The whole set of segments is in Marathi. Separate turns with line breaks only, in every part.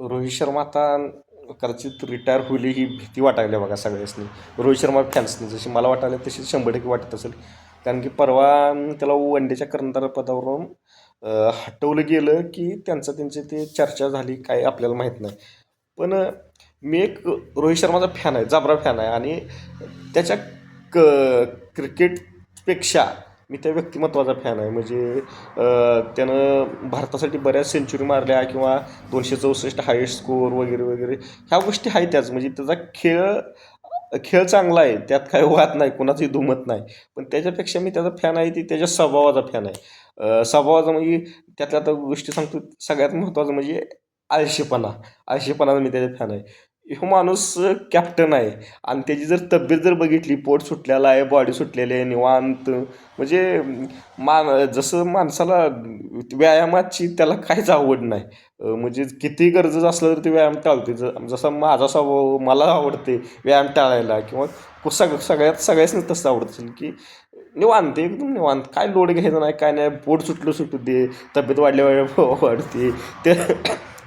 रोहित शर्मा आता कदाचित रिटायर होईल ही भीती वाटायला बघा सगळ्यासनी. रोहित शर्मा फॅन्सनी जशी मला वाटायला तशी शंभर टक्के वाटत असेल. कारण की परवा त्याला वन डेच्या कर्णधार पदावरून हटवलं गेलं की त्यांचं त्यांची ते चर्चा झाली काय आपल्याला माहीत नाही. पण मी एक रोहित शर्माचा फॅन आहे जाबरा फॅन आहे. आणि त्याच्या क क्रिकेटपेक्षा मी त्या व्यक्तिमत्वाचा फॅन आहे. म्हणजे त्यानं भारतासाठी बऱ्याच सेंचुरी मारल्या किंवा दोनशे चौसष्ट हायेस्ट स्कोअर वगैरे वगैरे. ह्या गोष्टी आहेत त्याच. म्हणजे त्याचा खेळ खेळ चांगला आहे. त्यात काही वाद नाही. कोणाचंही दुमत नाही. पण त्याच्यापेक्षा मी त्याचा फॅन आहे. ती त्याच्या स्वभावाचा फॅन आहे. स्वभावाचा म्हणजे त्यातल्या आता गोष्टी सांगतो सगळ्यात महत्त्वाचं म्हणजे आळशीपणा. आळशीपणाचा मी त्याचा फॅन आहे. ह्यो माणूस कॅप्टन आहे. आणि त्याची जर तब्येत जर बघितली पोट सुटलेला आहे बॉडी सुटलेली आहे निवांत. म्हणजे मान जसं माणसाला व्यायामाची त्याला काहीच आवड नाही. म्हणजे किती गरजेचं असलं तर ते व्यायाम टाळते ज जसा माझा स्वभाव मला आवडते व्यायाम टाळायला किंवा सग सगळ्यात सगळ्याच तसं आवडत असेल की निवांत एकदम निवांत. काय लोड घ्यायचं नाही काय नाही. पोट सुटलं सुटू दे. तब्येत वाढल्या वाढते. ते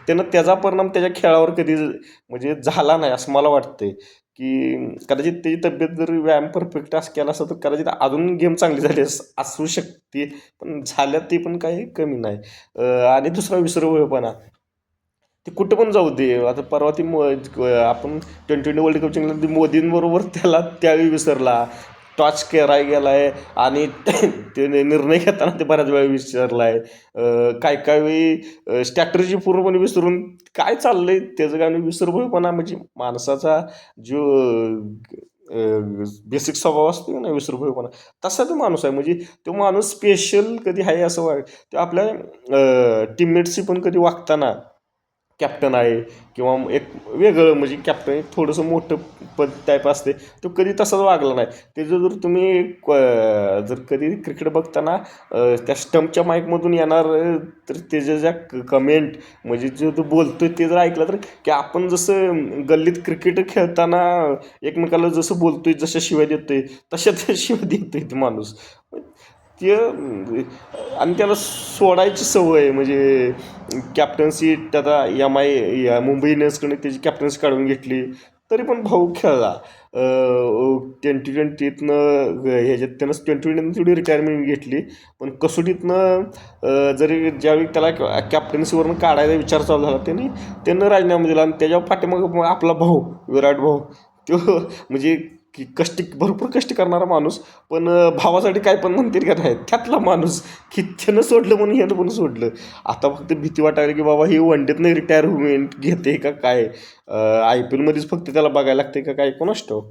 त्यानं त्याचा परिणाम त्याच्या खेळावर कधी म्हणजे झाला नाही असं मला वाटतंय. की कदाचित त्याची तब्येत जर व्यायाम परफेक्ट असं केला असं तर कदाचित अजून गेम चांगली झाली असू शकते. पण झाल्यात ते पण काही कमी नाही. आणि दुसरा विसरवळपणा ते कुठं पण जाऊ दे. आता परवा ती मो आपण ट्वेंटी ट्वेंटी वर्ल्ड कप जिंकला ती मोदींबरोबर त्याला त्यावेळी विसरला. टॉच केला गेला आहे आणि त्याने निर्णय घेताना ते बऱ्याच वेळा विसरला आहे काय काय वेळी स्ट्रॅटर्जी पूर्णपणे विसरून काय चाललं आहे त्याचं गाणं विसरभूळपणा म्हणजे माणसाचा जो बेसिक स्वभाव असतो ना विसरभूळपणा तसा तो माणूस आहे. म्हणजे तो माणूस स्पेशल कधी आहे असं वाट तो आपल्या टीममेट्सशी पण कधी वागताना कॅप्टन आहे किंवा एक वेगळं म्हणजे कॅप्टन एक थोडंसं मोठं पद टाईप असते तो कधी तसाच वागला नाही. त्याचं जर तुम्ही जर कधी क्रिकेट बघताना त्या स्टंपच्या माईकमधून येणार तर त्याच्या ज्या कमेंट म्हणजे जो तो बोलतोय ते जर ऐकलं तर की आपण जसं गल्लीत क्रिकेट खेळताना एकमेकाला जसं बोलतोय जशा शिवाय देतोय तशा त्या शिवाय देतोय तो माणूस. ते आणि त्याला सोडायची सवय म्हणजे कॅप्टन्सी त्याचा एम आय या मुंबई इंडियन्सकडे त्याची कॅप्टन्सी काढून घेतली. तरी पण भाऊ खेळला. ट्वेंटी ट्वेंटीतनं ह्याच्यात त्यानं ट्वेंटी ट्वेंटीनं थोडी रिटायरमेंट घेतली. पण कसोटीतनं जरी ज्यावेळी त्याला कॅप्टन्सीवरून काढायचा विचार चालू झाला त्यांनी त्यानं राजीनामा दिला. आणि त्याच्या पाठीमागं मग आपला भाऊ विराट भाऊ तो म्हणजे की कष्ट भरपूर कष्ट करणारा माणूस पण भावासाठी काय पण म्हणतील का नाही त्यातला माणूस की त्यानं सोडलं म्हणून ह्यानं पण सोडलं. आता फक्त भीती वाटायला की बाबा ही वनडेतनं रिटायरमेंट घेते का काय? आय पी एलमध्येच फक्त त्याला बघायला लागते का काय? कोणास असतो